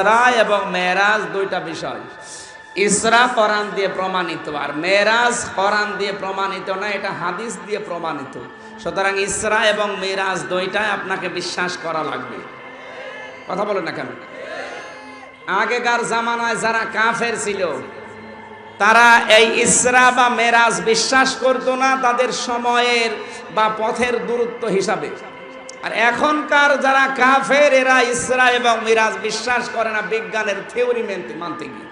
ইসরা এবং মেরাজ দুইটা বিষয়। ইসরা কোরআন দিয়ে প্রমাণিত আর মেরাজ কোরআন দিয়ে প্রমাণিত না, এটা হাদিস দিয়ে প্রমাণিত। সুতরাং ইসরা এবং মেরাজ দুইটাই আপনাকে বিশ্বাস করা লাগবে। কথা বলে না কেন? আগেকার জামানায় যারা কাফের ছিল, তারা এই ইসরা বা মেরাজ বিশ্বাস করতো না তাদের সময়ের বা পথের দূরত্ব হিসাবে। আর এখনকার যারা কাফের, এরা ইসরা এবং মিরাজ, বিশ্বাস করে না, বিজ্ঞানের থিওরি মানতে মানতে গিয়ে।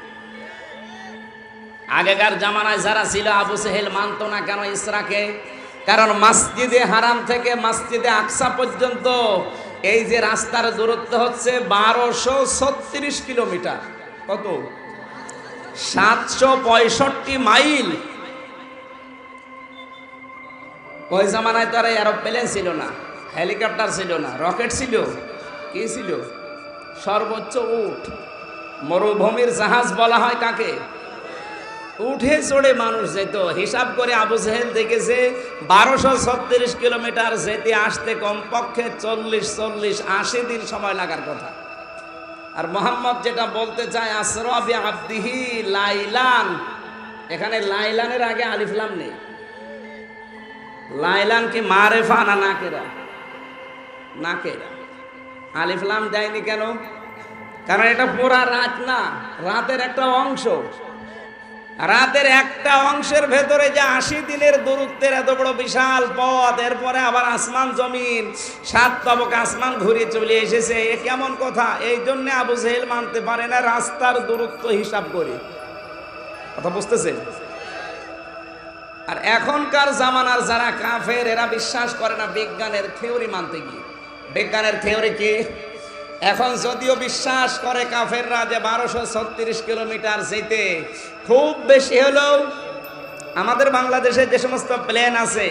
আগেকার জামানায় যারা ছিল, আবু সেহেল মানতো না কেন ইসরাকে? কারণ মসজিদে হারাম থেকে মসজিদে আকসা পর্যন্ত এই যে রাস্তার দূরত্ব হচ্ছে বারোশো ছত্রিশ কিলোমিটার। কত? সাতশো পঁয়ষট্টি মাইল। ওই জামানায় তো আর এরোপ্লেন ছিল না। হেলিকপ্টার ছিল না, রকেট ছিল। কি ছিল? সর্বোচ্চ উঠ। মরুভূমির জাহাজ বলা হয় কাকে? উঠে চড়ে মানুষ যেত। হিসাব করে আবু সাহেল দেখেছে, বারোশো ছত্রিশ কিলোমিটার যেতে আসতে কমপক্ষে চল্লিশ চল্লিশ আশি দিন সময় লাগার কথা। আর মোহাম্মদ যেটা বলতে চায় আসরবি আব্দিহি লাইলান। এখানে লাইলানের আগে আলিফলাম নেই। লাইলান কি মারেফা না নাকেরা? নাকেরা আলিফলাম দেয়নি কেন? কারণ এটা পুরা রাত না, রাতের একটা অংশ। রাতের একটা অংশের ভেতরে যে আশি দিনের দূরত্বের এত বড় বিশাল পথ, এরপরে আবার আসমান জমিন, সাত তবক আসমান ঘুরে চলে এসেছে। এ কেমন কথা? এই জন্য আবু জেহেল মানতে পারে না রাস্তার দূরত্ব হিসাব করে। কথা বুঝতেছে আর এখনকার জামানার যারা কাফের, এরা বিশ্বাস করে না বিজ্ঞানের থিওরি মানতে গিয়ে। বিজ্ঞানের থিওরি কি? এখন যদিও বিশ্বাস করে কাফেররা যে বারোশো ছত্রিশ কিলোমিটার যেতে খুব বেশি হলেও আমাদের বাংলাদেশে যে সমস্ত প্লেন আছে,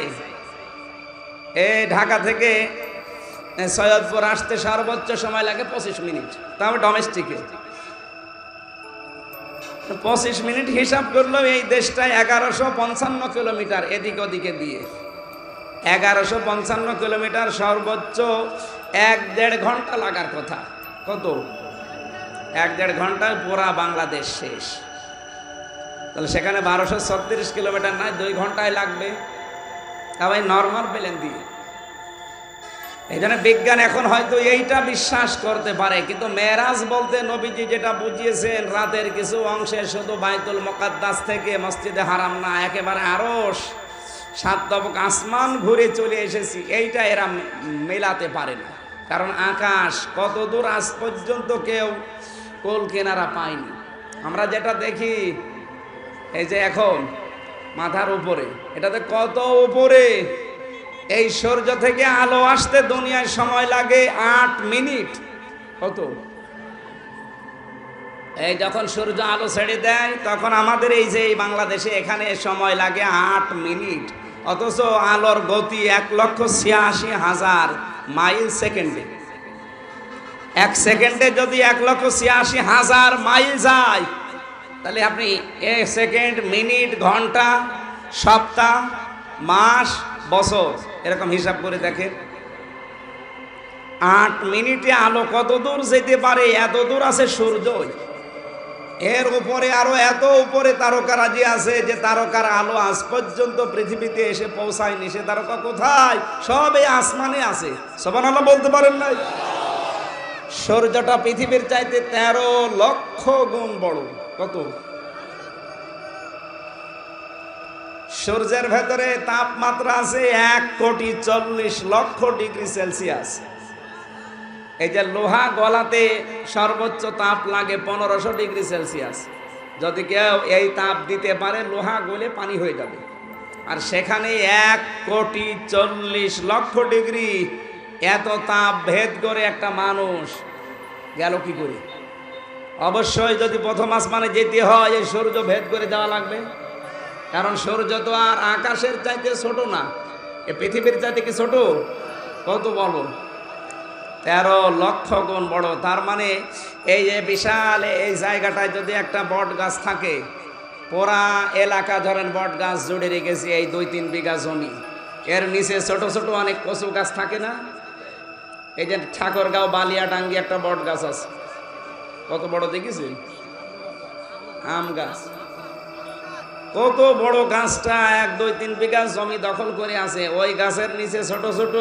এ ঢাকা থেকে সৈয়দপুর আসতে সর্বোচ্চ সময় লাগে পঁচিশ মিনিট। তাও ডোমেস্টিকে পঁচিশ মিনিট হিসাব করলেও এই দেশটায় এগারোশো পঞ্চান্ন কিলোমিটার এদিক ওদিকে দিয়ে। এগারোশো পঞ্চান্ন কিলোমিটার সর্বোচ্চ এক দেড় ঘণ্টা লাগার কথা। কত? এক দেড় ঘন্টায় পুরা বাংলাদেশ শেষ। তাহলে সেখানে বারোশো ছত্রিশ কিলোমিটার নয় দুই ঘন্টায় লাগবে। তাই নর্মাল প্লেন দিয়ে। এই জন্য বিজ্ঞান এখন হয়তো এইটা বিশ্বাস করতে পারে, কিন্তু মেরাজ বলতে নবীজি যেটা বুঝিয়েছেন, রাতের কিছু অংশে শুধু বাইতুল মোকাদ্দাস থেকে মসজিদে হারাম না, একেবারে আরস সাত তবক আসমান ঘুরে চলে এসেছি, এইটা এরা মেলাতে পারে না। কারণ আকাশ কত দূর আজ পর্যন্ত কেউ কোল কেনারা পায়নি। আমরা যেটা দেখি, এই যে এখন মাথার উপরে, এটাতে কত উপরে? এই সূর্য থেকে আলো আসতে দুনিয়ায় সময় লাগে আট মিনিট। কত? এই যখন সূর্য আলো ছেড়ে দেয়, তখন আমাদের এই যে বাংলাদেশে এখানে সময় লাগে আট মিনিট। অথচ আলোর গতি এক লক্ষ ছিয়াশি হাজার মাইল সেকেন্ডে। এক সেকেন্ডে যদি এক লক্ষ ছিয়াশি হাজার মাইল যায়, তাহলে আপনি এ সেকেন্ড, মিনিট, ঘণ্টা, সপ্তাহ, মাস, বছর এরকম হিসাব করে দেখেন। আট মিনিটে আলো কত দূর যেতে পারে, এত দূর আছে সূর্যই। এর উপরে আরও এত উপরে তারকারাজি আছে যে তারকার আলো আজ পর্যন্ত পৃথিবীতে এসে পৌঁছায়নি। সে তারকা কোথায়? সব এই আসমানে আছে। সবান আল্লাহ বলতে পারেন নাই? সূর্যটা পৃথিবীর চাইতে তেরো লক্ষ গুণ বড়। কত? সূর্যের ভেতরে তাপমাত্রা আছে এক কোটি চল্লিশ লক্ষ ডিগ্রি সেলসিয়াস। এই যে লোহা গলাতে সর্বোচ্চ তাপ লাগে পনেরোশো ডিগ্রি সেলসিয়াস। যদি কেউ এই তাপ দিতে পারে, লোহা গলে পানি হয়ে যাবে। আর সেখানে এক কোটি চল্লিশ লক্ষ ডিগ্রি এত তাপ ভেদ করে একটা মানুষ গেল কি করে? অবশ্যই যদি প্রথম আসমানে যেতে হয়, এই সূর্য ভেদ করে যাওয়া লাগবে। কারণ সূর্য তো আর আকাশের চাইতে ছোট না। এ পৃথিবীর চাইতে কি ছোট? কত বলো তেরো লক্ষ গুণ বড়। তার মানে এই যে বিশাল এই জায়গাটায় যদি একটা বট গাছ থাকে পুরা এলাকা ধরেন বট গাছ জুড়ে রেখেছি এই দুই তিন বিঘা জমি। এর নিচে ছোট ছোট অনেক কচু গাছ থাকে না? এই যে ঠাকুরগাঁও বালিয়াডাঙ্গি একটা বট গাছ আছে। কত বড় দেখেছি? আম গাছ। কত বড় গাছটা এক, দুই, তিন বিঘা জমি দখল করে আছে। ওই গাছের নিচে ছোট ছোট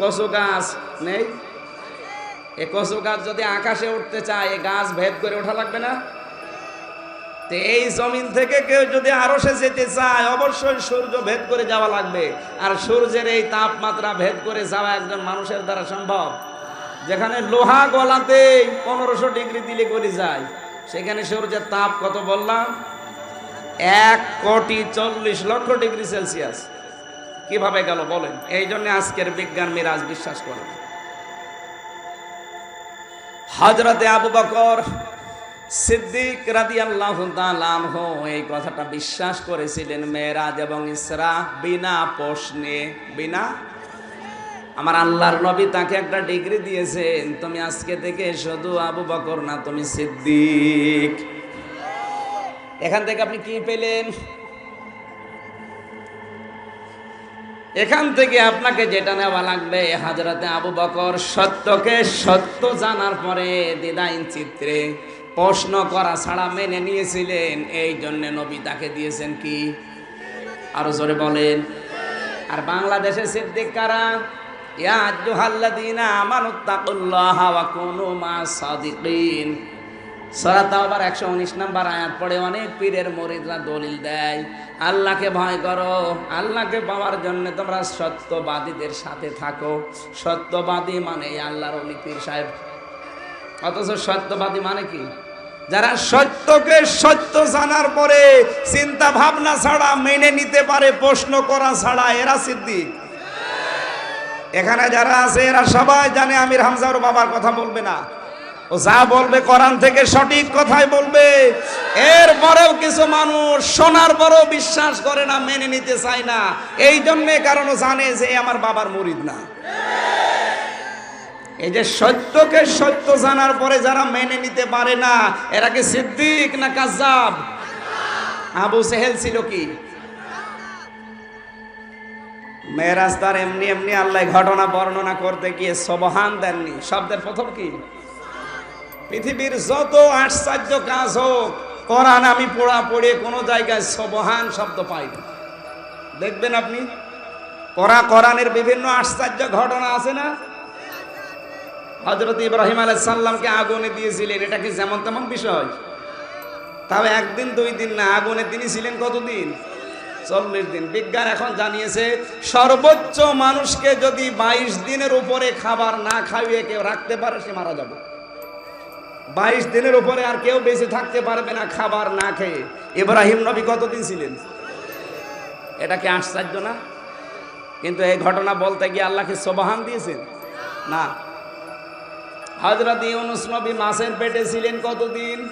কচু গাছ নেই? এ কচু গাছ যদি আকাশে উঠতে চায়, এ গাছ ভেদ করে ওঠা লাগবে না? তো এই জমিন থেকে কেউ যদি আরও সে যেতে চায়, অবশ্যই সূর্য ভেদ করে যাওয়া লাগবে। আর সূর্যের এই তাপমাত্রা ভেদ করে যাওয়া একজন মানুষের দ্বারা সম্ভব। যেখানে লোহা গলাতে পনেরোশো ডিগ্রি দিলে গলি যায়, সেখানে সূর্যের তাপ কত বললাম? এক কোটি চল্লিশ লক্ষ ডিগ্রি সেলসিয়াস। কীভাবে গেল বলেন? এই জন্য আজকের বিজ্ঞান মিরাজ বিশ্বাস করেন। হজরতে আবু বকর সিদ্দিক রাদি আল্লাহ এই কথাটা বিশ্বাস করেছিলেন, মেয়েরাজ এবং ইসরা বিনা প্রশ্নে, বিনা? আমার আল্লাহর নবী তাকে একটা ডিগ্রি দিয়েছেন, তুমি আজকে থেকে শুধু আবু বকর না, তুমি সিদ্দিক। এখান থেকে আপনি কি পেলেন? এখান থেকে আপনাকে যেটা নেওয়া লাগবে, হাজরাতে আবু বকর সত্যকে সত্য জানার পরে দিদাইন চিত্রে প্রশ্ন করা ছাড়া মেনে নিয়েছিলেন। এই জন্য নবী তাকে দিয়েছেন কি? আরও জোরে বলেন। আর বাংলাদেশে সিদ্দিক কারা? তাওবার 119 নাম্বার আয়াত পড়ে অনেক পীরের মরিদরা দলিল দেয় আল্লাহকে ভয় করো। আল্লাহকে পাওয়ার জন্য তোমরা সত্যবাদীদের সাথে থাকো। সত্যবাদী মানে আল্লাহর অলি সাহেব। অথচ সত্যবাদী মানে কি? যারা সত্যকে সত্য জানার পরে চিন্তা ভাবনা ছাড়া, মেনে নিতে পারে, প্রশ্ন করা ছাড়া, এরা সিদ্দিক। এখানে যারা আছে, এরা সবাই জানে আমির হামজার বাবার কথা বলবে না। যা বলবে কোরআন থেকে সঠিক কথাই বলবে। এরপরেও কিছু মানুষ শোনার পরেও বিশ্বাস করে না, মেনে নিতে চায় না। এই জন্যে কারণ জানে যে আমার বাবার মুরিদ না। এই যে সত্যকে সত্য জানার পরে যারা মেনে নিতে পারে না, এরা কি সিদ্দিক না কাজাব আবু সেহেল ছিল কি? মেয়েরাজ তার এমনি এমনি আল্লাহ ঘটনা বর্ণনা করতে গিয়ে সবহান দেননি। শব্দের প্রথম কি? পৃথিবীর যত আশ্চর্য কাজ হোক, কোরআন আমি পড়া পড়ে কোনো জায়গায় সবহান শব্দ পাই না। দেখবেন আপনি পড়া কোরআনের বিভিন্ন আশ্চর্য ঘটনা আছে না? হজরত ইব্রাহিম আলাই সাল্লামকে আগুনে দিয়েছিলেন, এটা কি যেমন তেমন বিষয়? তবে একদিন, দুই দিন না, আগুনে তিনি ছিলেন কতদিন? চল্লিশ দিন। বিজ্ঞান এখন জানিয়েছে, সর্বোচ্চ মানুষকে যদি বাইশ দিনের উপরে খাবার না খাইয়ে কেউ রাখতে পারে, সে মারা যাবে। বাইশ দিনের উপরে আর কেউ বেঁচে থাকতে পারবে না খাবার না খেয়ে। ইব্রাহিম নবী কতদিন ছিলেন? এটা কি আশ্চর্য না? কিন্তু এই ঘটনা বলতে গিয়ে আল্লাহকে সোবাহান দিয়েছেন? না। হজরত ইউনুস নবী মাসের পেটে ছিলেন কতদিন?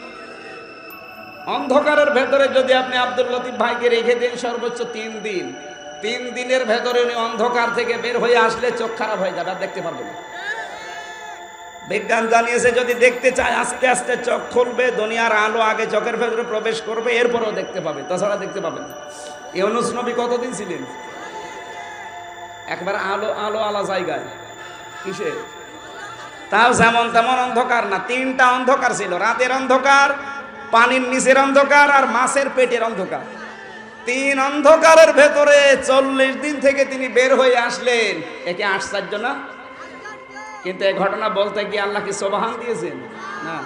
অন্ধকারের ভেতরে যদি আপনি আব্দুল লতিফ ভাইকে রেখে দেন সর্বোচ্চ তিন দিন। তিন দিনের ভেতরে উনি অন্ধকার থেকে বের হয়ে আসলে চোখ খারাপ হয়ে যাবে, আর দেখতে পারবে না। বিজ্ঞান জানিয়েছে, যদি দেখতে চায়, আস্তে আস্তে চোখ খুলবে, দুনিয়ার আলো আগে চোখের ভেতরে প্রবেশ করবে, এরপরেও দেখতে পাবে, তাছাড়া দেখতে পাবে না। ইউনুস নবী কতদিন ছিলেন? একবার আলো আলো আলা জায়গায়। কিসে? তাও যেমন তেমন অন্ধকার না, তিনটা অন্ধকার ছিল, রাতের অন্ধকার, পানির নিচের অন্ধকার আর মাছের পেটের অন্ধকার। তিন অন্ধকারের ভেতরে চল্লিশ দিন থেকে তিনি বের হয়ে আসলেন। একে আশ্চর্য না? কিন্তু এই ঘটনা বলতে গিয়ে আল্লাহ কি সোবাহান দিয়েছেন? না।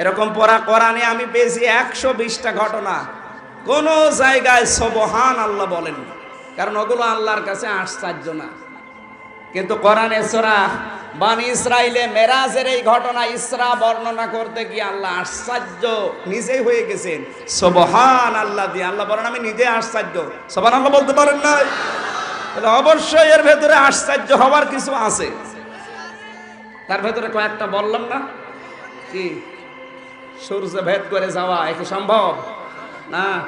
এরকম পড়া কোরআনে আমি পেয়েছি একশো বিশটা ঘটনা। কোন জায়গায় সবহান আল্লাহ বলেন কারণ ওগুলো আল্লাহর কাছে আশ্চর্য না। কিন্তু কোরআনে সোরা বান ইসরাইলে মেরাজের এই ঘটনা ইসরা বর্ণনা করতে গিয়ে আল্লাহ আশ্চর্য নিজেই হয়ে গেছেন। সবহান আল্লাহ দিয়ে। আল্লাহ বলেন, আমি নিজে আশ্চর্য। সবার আল্লাহ বলতে পারেন না অবশ্যই এর ভেতরে আশ্চর্য হওয়ার কিছু আছে। তার ভেতরে কয়েকটা বললাম না? কি? সূর্য ভেদ করে যাওয়া একে সম্ভব? না।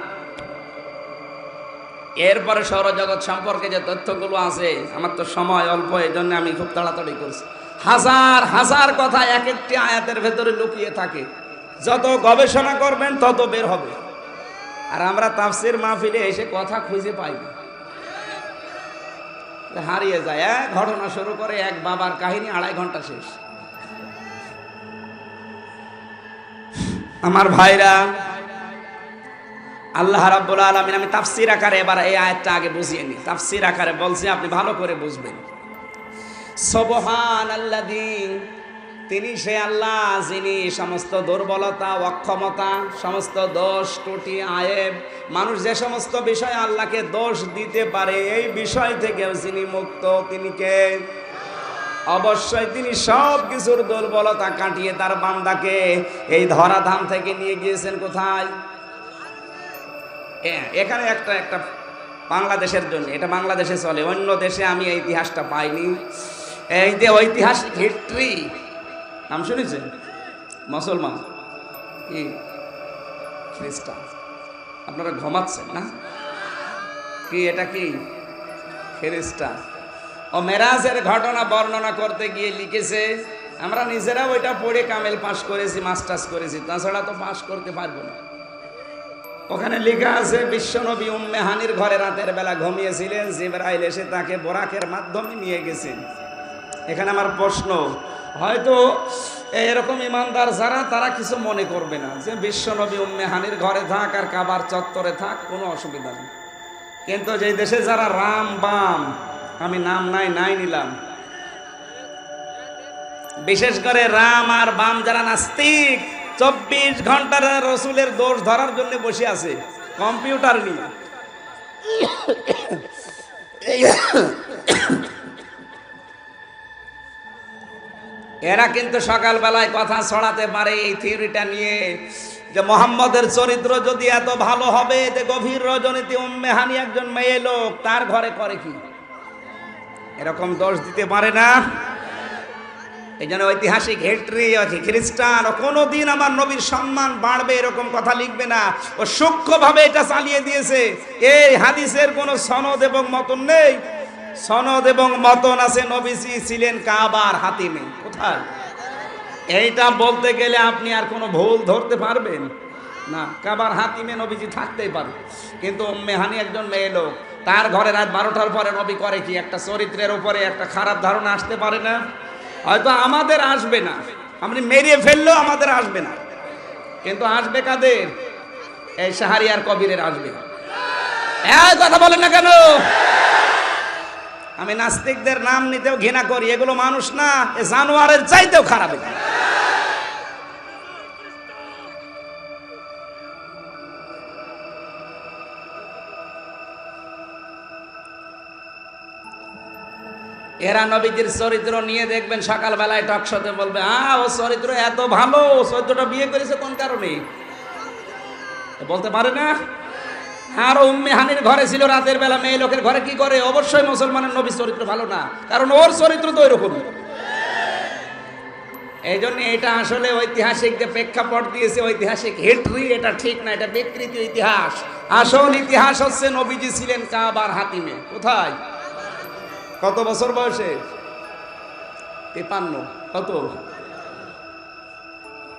এরপরে সৌরজগৎ সম্পর্কে যে তথ্যগুলো আছে, আমার তো সময় অল্প এই জন্য আমি খুব তাড়াতাড়ি করছি। হাজার হাজার কথা এক একটি আয়াতের ভেতরে লুকিয়ে থাকে। যত গবেষণা করবেন, তত বের হবে। আর আমরা তাফসির মাহফিলে এসে কথা খুঁজে পাই হারিয়ে যায়। এক ঘটনা শুরু করে এক বাবার কাহিনী আড়াই ঘণ্টা শেষ। আমার ভাইরা, আল্লাহ রাব্বুল আলামিন, আমি তাফসীর আকারে এবার এই আয়াতটা আগে বুঝিয়ে নিই। তাফসীর আকারে বলছি, আপনি ভালো করে বুঝবেন। সুবহান তিনি সে আল্লাহ, যিনি সমস্ত দুর্বলতা, অক্ষমতা, সমস্ত দোষ, ত্রুটি, আয়েব, মানুষ যে সমস্ত বিষয় আল্লাহকে দোষ দিতে পারে, এই বিষয় থেকেও যিনি মুক্ত, তিনি কে? অবশ্যই তিনি সব কিছুর দুর্বলতা কাটিয়ে তার বান্দাকে এই ধরাধাম থেকে নিয়ে গিয়েছেন কোথায়? এখানে একটা একটা বাংলাদেশের জন্য, এটা বাংলাদেশে চলে, অন্য দেশে আমি এই ইতিহাসটা পাইনি। এই যে ঐতিহাসিক হিস্ট্রি নাম শুনেছেন? মুসলমান। কি? খ্রিস্টান। আপনারা ঘুমাচ্ছেন না? কি এটা কি? খ্রিস্টান। ও মেরাজের ঘটনা বর্ণনা করতে গিয়ে লিখেছে, আমরা নিজেরা ওইটা পড়ে কামেল পাশ করেছি, মাস্টার্স করেছি। তাছাড়া তো পাশ করতে পারব না। ওখানে লেখা আছে, বিশ্বনবী উম্মে হানির ঘরে রাতের বেলা ঘুমিয়েছিলেন। জিবরাইল এসে তাকে বোরাকের মাধ্যমে নিয়ে গেছেন। এখানে আমার প্রশ্ন হয়তো এরকম ইমানদার যারা, তারা কিছু মনে করবে না যে বিশ্বনবী উম্মে হানির ঘরে থাক আর কাবার চত্বরে থাক, কোনো অসুবিধা নেই। কিন্তু যে দেশে যারা রাম বাম, আমি নাম নাই নাই নিলাম। বিশেষ করে রাম আর বাম যারা নাস্তিক, চব্বিশ ঘণ্টার রসুলের দোষ ধরার জন্য বসে আছে, কম্পিউটার নিয়ে। এরা কিন্তু সকালবেলায় কথা ছড়াতে পারে এই থিওরিটা নিয়ে যে মোহাম্মদের চরিত্র যদি এত ভালো হবে যে গভীর রজনীতি উম্মে হানি একজন মেয়ে লোক, তার ঘরে করে কি? এরকম দোষ দিতে পারে না। এই জন্য ঐতিহাসিক হেট্রি খ্রিস্টান, ও কোনো দিন আমার নবীর সম্মান বাড়বে এরকম কথা লিখবে না। ও সূক্ষ্মভাবে এটা চালিয়ে দিয়েছে। এই হাদিসের কোনো সনদ এবং মতন নেই। সনদ এবং মতন আছে, নবীজি ছিলেন কাবার হাতিমে। কোথায়? এইটা বলতে গেলে আপনি আর কোনো ভুল ধরতে পারবেন? না, কাবার হাতিমে নবীজি থাকতেই পারে। কিন্তু মেহানি একজন মেয়ে লোক, তার ঘরে রাত বারোটার পরে নবী করে কি? একটা চরিত্রের উপরে একটা খারাপ ধারণা আসতে পারে না? হয়তো আমাদের আসবে না। আপনি মেরিয়ে ফেললেও আমাদের আসবে না। কিন্তু আসবে কাদের? এই সাহারিয়ার কবিরের আসবে। এই কথা বলেন না কেন? আমি নাস্তিকদের নাম নিতেও ঘৃণা করি, এগুলো মানুষ না, এ জানোয়ারের চাইতেও খারাপ। এরা নবীজির চরিত্র নিয়ে দেখবেন, সকালবেলায় টকশতে বলবে, আ, ও চরিত্র এত ভালো, চরিত্রটা বিয়ে করেছে কোন কারণে বলতে পারে না আর উম্মে হানির ঘরে ছিল রাতের বেলা, মেয়ে লোকের ঘরে কি করে? অবশ্যই মুসলমানের নবীর চরিত্র ভালো না, কারণ ওর চরিত্র তো ওইরকম এই জন্য এটা আসলে ঐতিহাসিক যে প্রেক্ষাপট দিয়েছে, ঐতিহাসিক হিস্ট্রি এটা ঠিক না, এটা বিকৃত ইতিহাস। আসল ইতিহাস হচ্ছে নবীজি ছিলেন কাবার হাতিমে। কোথায়? কত বছর বয়সে? তেপান্ন। কত?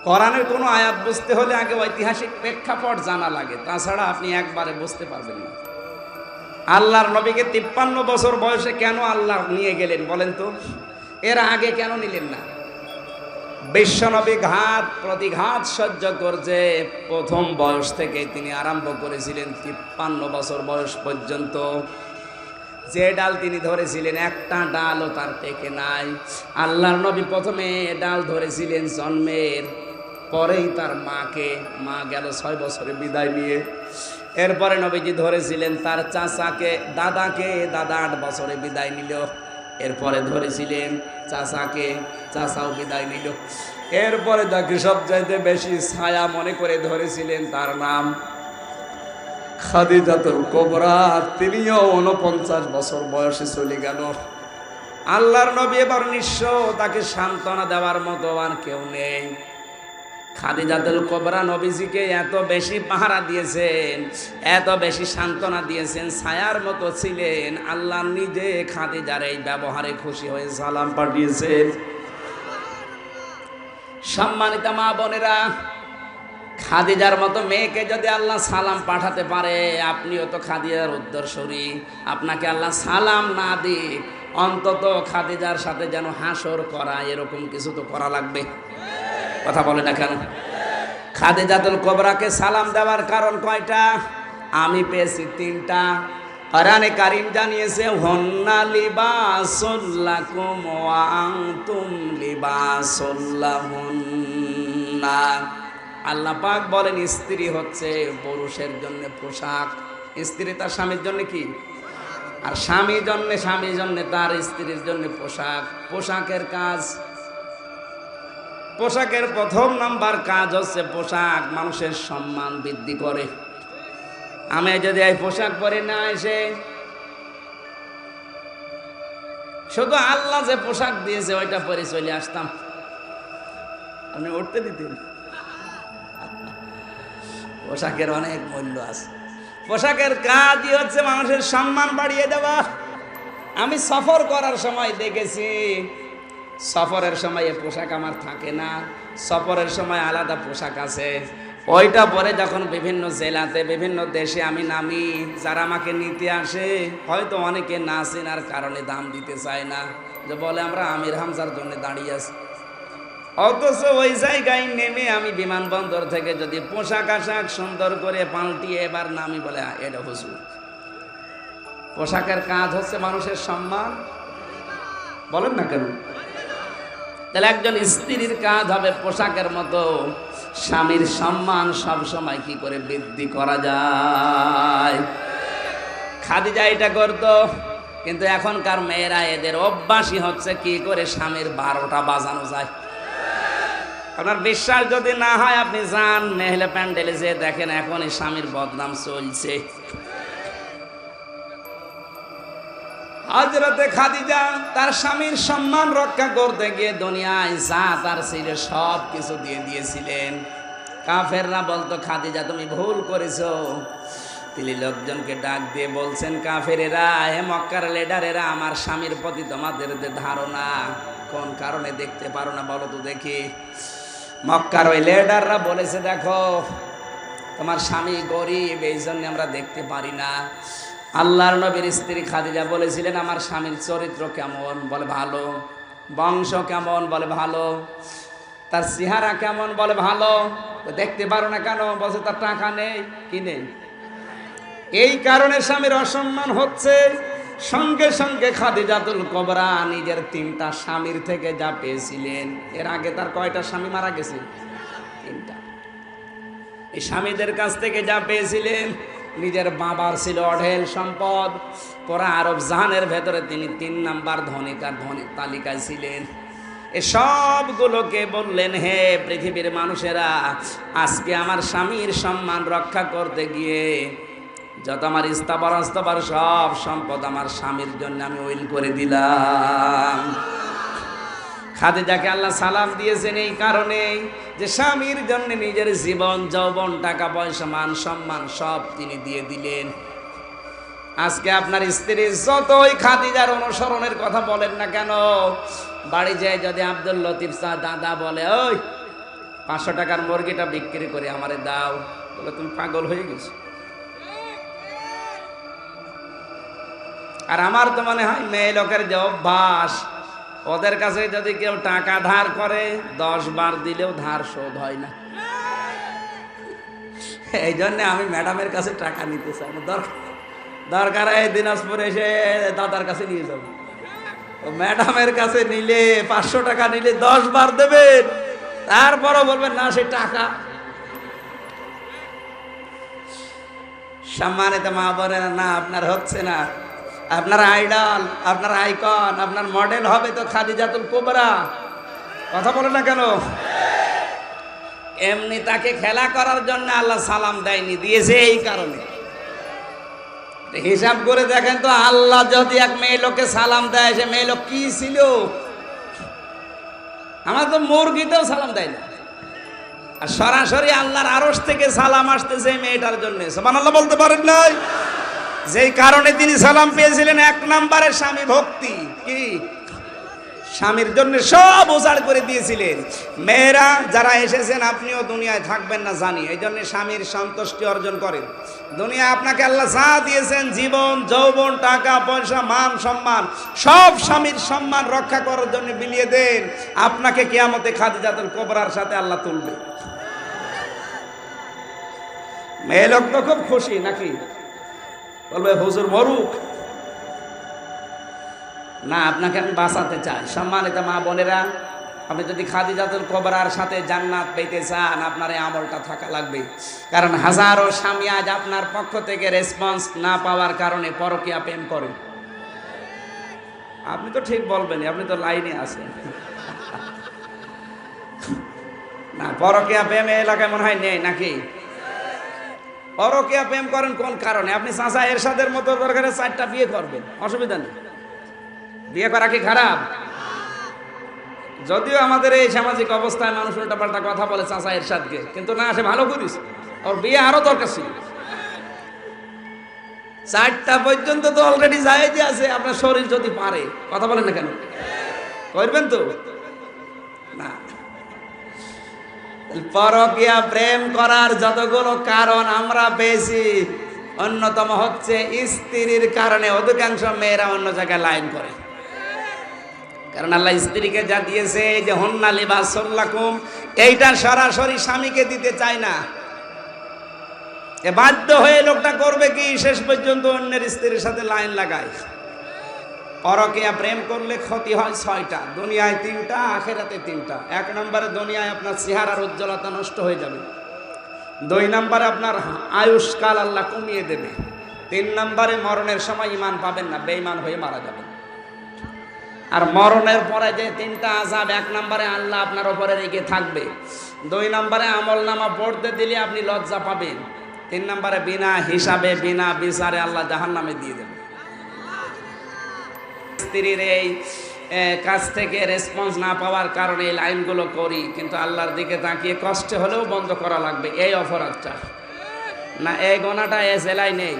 কোরআনের কোনো আয়াত বুঝতে হলে আগে ঐতিহাসিক প্রেক্ষাপট জানা লাগে। তাছাড়া আপনি একবারে বুঝতে পারবেন না। আল্লাহর নবীকে তিপ্পান্ন বছর বয়সে কেন আল্লাহ নিয়ে গেলেন বলেন তো? এর আগে কেন নিলেন না? বিশ্বনবী ঘাত, প্রতিঘাত সহ্য করছে। প্রথম বয়স থেকে তিনি আরম্ভ করেছিলেন তিপ্পান্ন বছর বয়স পর্যন্ত। যে ডাল তিনি ধরেছিলেন, একটা ডালও তার টেকে নাই। আল্লাহর নবী প্রথমে ডাল ধরেছিলেন জন্মের পরেই তার মাকে, মা গেল ছয় বছরে বিদায় নিয়ে। এরপরে নবীজি ধরেছিলেন তার চাচাকে, দাদাকে, দাদা আট বছরে বিদায় নিল। এরপরে ধরেছিলেন চাচাকে, চাচাও বিদায় নিল। এরপরে যাকে সবচাইতে বেশি ছায়া মনে করে ধরেছিলেন তার নাম খাদিজাতুল কোবরা। তিনিও উনপঞ্চাশ বছর বয়সে চলে গেল। আল্লাহর নবী এবার নিঃস্ব, তাকে সান্ত্বনা দেওয়ার মতো আর কেউ নেই। খাদিজাতুল কোবরা নবীজিকে এত বেশি পাহারা দিয়েছেন, এত বেশি সান্ত্বনা দিয়েছেন, ছায়ার মতো ছিলেন, আল্লাহ নিজে খাদিজার এই ব্যবহারে খুশি হয়ে সালাম পাঠিয়েছেন। সম্মানিত মা বোনেরা, খাদিজার মতো মেয়েকে যদি আল্লাহ সালাম পাঠাতে পারে, আপনিও তো খাদিজার উত্তরসূরি। আপনাকে আল্লাহ সালাম না দিক, অন্তত খাদিজার সাথে যেন হাসর করা, এরকম কিছু তো করা লাগবে। কথা বলে না কেন? খাদিজাতুল কোবরাকে সালাম দেওয়ার কারণ কয়টা? আমি পেয়েছি তিনটা। কোরআনে কারিম জানিয়েছে, হন্না লিবাসুল্লাকুম ওয়া আনতুম লিবাসুল্লাহুন্না আল্লাহ পাক বলেন, স্ত্রী হচ্ছে পুরুষের জন্য পোশাক। স্ত্রী তার স্বামীর জন্য কি? আর স্বামীর জন্য স্বামীর জন্য তার স্ত্রীর জন্য পোশাক। পোশাকের কাজ পোশাকের প্রথম নাম্বার কাজ হচ্ছে পোশাক, মানুষের সম্মান বৃদ্ধি করে। আমি যদি এই পোশাক পরে না এসে, শুধু আল্লাহ যে পোশাক দিয়েছে, ওইটা পরে চলে আসতাম। আপনি উঠতে দিতেন? পোশাকের অনেক মূল্য আছে। পোশাকের কাজই হচ্ছে মানুষের সম্মান বাড়িয়ে দেওয়া। আমি সফর করার সময় দেখেছি সফরের সময় এ পোশাক আমার থাকে না। সফরের সময় আলাদা পোশাক আছে। ওইটা পরে যখন বিভিন্ন জেলাতে বিভিন্ন দেশে আমি নামি যারা আমাকে নিতে আসে হয়তো অনেকে না চেনার কারণে দাম দিতে চায় না। যে বলে আমরা আমির হামজার জন্য দাঁড়িয়ে আছি। অথচ ওই জায়গায় নেমে আমি বিমানবন্দর থেকে যদি পোশাক আশাক সুন্দর করে পাল্টিয়ে এবার নামি বলে "আ, এটা হুজুর। পোশাকের কাজ হচ্ছে মানুষের সম্মান। বলেন না কেন? তাহলে একজন স্ত্রীর কাজ হবে পোশাকের মতো। স্বামীর সম্মান সব সময় কি করে বৃদ্ধি করা যায়? খাদিজা এটা করতো, কিন্তু এখনকার মেয়েরা এদের অভ্যাসই হচ্ছে কি করে স্বামীর বারোটা বাজানো যায়। আপনার বিশ্বাস যদি না হয়, আপনি যান মেহলে প্যান্ডেলে যে দেখেন এখন এই স্বামীর বদনাম চলছে। হজরতে খাদিজা তার স্বামীর সম্মান রক্ষা করতে গিয়ে দুনিয়ায় যা তার ছিল সব কিছু দিয়ে দিয়েছিলেন। কাফেররা বলতো, খাদিজা, তুমি ভুল করেছ। তিনি লোকজনকে ডাক দিয়ে বলছেন, কাফেরেরা, হে মক্কার লেডারেরা, আমার স্বামীর প্রতি তোমাদের যে ধারণা, কোন কারণে দেখতে পারো না বলো তো দেখি। মক্কার ওই লেডাররা বলেছে, দেখো, তোমার স্বামী গরিব এই জন্য আমরা দেখতে পারি না। আল্লাহর নবীর স্ত্রী খাদিজা বলেছিলেন, আমার স্বামীর চরিত্র কেমন? বলে, ভালো। বংশ কেমন? বলে, ভালো। তার চেহারা কেমন? বলে, ভালো। দেখতে পারো না কেন? বলছে, তার টাকা নেই। কি নেই? এই কারণে স্বামীর অসম্মান হচ্ছে। সঙ্গে সঙ্গে খাদিজাতুল কবরা নিজের তিনটা স্বামীর থেকে যা পেয়েছিলেন, এর আগে তার কয়টা স্বামী মারা গেছে? তিনটা। এই স্বামীদের কাছ থেকে যা পেয়েছিলেন নিজের বাবার ছিল অঢেল সম্পদ। পরা আরব জাহানের ভেতরে তিনি তিন নাম্বার ধনিকার ধনী তালিকায় ছিলেন। এ সবগুলোকে বললেন, হে পৃথিবীর মানুষেরা, আজকে আমার স্বামীর সম্মান রক্ষা করতে গিয়ে যত আমার ইস্তাবার আস্তাবার সব সম্পদ আমার স্বামীর জন্য আমি উইল করে দিলাম। খাদিজাকে আল্লাহ সালাম দিয়েছেন এই কারণে যে স্বামীর জন্য নিজের জীবন, যৌবন, টাকা, পয়সা, মান, সম্মান সব তিনি দিয়ে দিলেন। আজকে আপনার স্ত্রী যতই খাদিজার অনুসরণের কথা বলেন না কেন, বাড়ি যায় যদি আব্দুল লতিফ শাহ দাদা বলে, ওই, পাঁচশো টাকার মুরগিটা বিক্রি করে আমারে দাও। বলে, তুমি পাগল হয়ে গেছো। আর আমার তো মনে হয়, মেয়ে লোকের যে অভ্যাস ওদের কাছে যদি কেউ টাকা ধার করে, দশ বার দিলেও ধার শোধ হয় না। এই জন্যে আমি ম্যাডামের কাছে টাকা নিতে চাই দরকার দরকার এই দিনাজপুরে এসে দাদার কাছে নিয়ে যাব। ম্যাডামের কাছে নিলে, পাঁচশো টাকা নিলে দশ বার দেবেন তারপরও বলবেন, না, সে টাকা। সম্মানিত মা বোনের, না, আপনার হচ্ছে না। আপনার আইডল, আপনার আইকন, আপনার মডেল হবে তো খাদিজাতুল কোবরা। কথা বলে না কেন? এমনি তাকে খেলা করার জন্য আল্লাহ সালাম দেয়নি, দিয়েছে এই কারণে। হিসাব করে দেখেন তো আল্লাহ যদি এক মেয়ে লোককে সালাম দেয়, সে মেয়ে লোক কি ছিল? আমার তো মুরগিতেও সালাম দেয় না। আর সরাসরি আল্লাহর আরস থেকে সালাম আসতেছে মেয়েটার জন্য। সমান আল্লাহ বলতে পারেন নাই? যেই কারণে তিনি সালাম পেয়েছিলেন, এক নম্বরের স্বামী ভক্তি। কি? স্বামীর জন্য সব উজাড় করে দিয়েছিলেন। মেয়েরা, যারা এসেছেন, আপনিও দুনিয়ায় থাকবেন না জানি। এই জন্য স্বামীর সন্তুষ্টি অর্জন করেন। দুনিয়া আপনাকে আল্লাহ যা দিয়েছেন, জীবন, যৌবন, টাকা, পয়সা, মান, সম্মান, সব স্বামীর সম্মান রক্ষা করার জন্য বিলিয়ে দেন। আপনাকে কেয়ামতে খাদিজাতুল কোবরার সাথে আল্লাহ তুলবে। মেয়ে লোক তো খুব খুশি, নাকি? বলবে হুজুর মরুক। না, আপনাকে আমি বাঁচাতে চাই। সম্মানিত মা বোনেরা, আপনি যদি খাদিজাতুল কোবরার সাথে জান্নাত পেতে চান, আপনার এই আমলটা থাকা লাগবে। কারণ হাজারো স্বামী আজ আপনার পক্ষ থেকে রেসপন্স না পাওয়ার কারণে পরকিয়া প্রেম করে। আপনি তো ঠিক বলবেন আপনি তো লাইনে আছেন। না, পরকিয়া প্রেম এলাকায় মনে হয় নেই নাকি? পরকিয়া প্রেম করেন? কোন কারণে? আপনি চাচা এরশাদের মতো দরকারে চারটা বিয়ে করবেন। অসুবিধা নেই। বিয়ে করা কি খারাপ? যদিও আমাদের এই সামাজিক অবস্থায় মানুষ উল্টাপাল্টা কথা বলে চাচা এরশাদকে, কিন্তু না, সে ভালো করিস ওর বিয়ে আরও দরকার ছিল। চারটা পর্যন্ত তো অলরেডি জায়েজই আছে। আপনার শরীর যদি পারে, কথা বলেন না কেন? করবেন তো? না। পরকিয়া প্রেম করার যতগুলো কারণ আমরা পেয়েছি, অন্যতম হচ্ছে স্ত্রীর কারণে অধিকাংশ মেয়েরা অন্য জায়গায় লাইন করে। কারণ আল্লাহ স্ত্রীকে যা দিয়েছে যে, হন্না লিবাস সল্লাকুম এইটা সরাসরি স্বামীকে দিতে চায় না। এ বাধ্য হয়ে লোকটা করবে কি, শেষ পর্যন্ত অন্যের স্ত্রীর সাথে লাইন লাগায়। পরকিয়া প্রেম করলে ক্ষতি হয় ছয়টা, দুনিয়ায় তিনটা, আখেরাতে তিনটা। এক নম্বরে দুনিয়ায় আপনার চেহারার উজ্জ্বলতা নষ্ট হয়ে যাবে। দুই নম্বরে আপনার আয়ুষ্কাল আল্লাহ কমিয়ে দেবে। তিন নম্বরে মরণের সময় ইমান পাবেন না, বেঈমান হয়ে মারা যাবেন। আর মরণের পরে যে তিনটা আজাব এক নম্বরে আল্লাহ আপনার ওপরে রেগে থাকবে। দুই নম্বরে আমল নামা পড়তে দিলে আপনি লজ্জা পাবেন। তিন নম্বরে বিনা হিসাবে, বিনা বিচারে আল্লাহ জাহান নামে দিয়ে দেবে। স্ত্রীর এই কাছ থেকে রেসপন্স না পাওয়ার কারণে এই লাইনগুলো করি, কিন্তু আল্লাহর দিকে তাকিয়ে কষ্টে হলেও বন্ধ করা লাগবে, এই অপরাধটা। না, এই গোনাটা এ জেলায় নেই।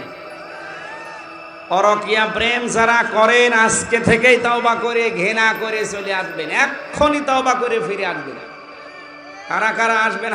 অরকিয়া প্রেম যারা করেন, আজকে থেকেই তওবা করে ঘেনা করে চলে আসবেন, এক্ষুনি তওবা করে ফিরে আসবেন। কারা কারা আসবেন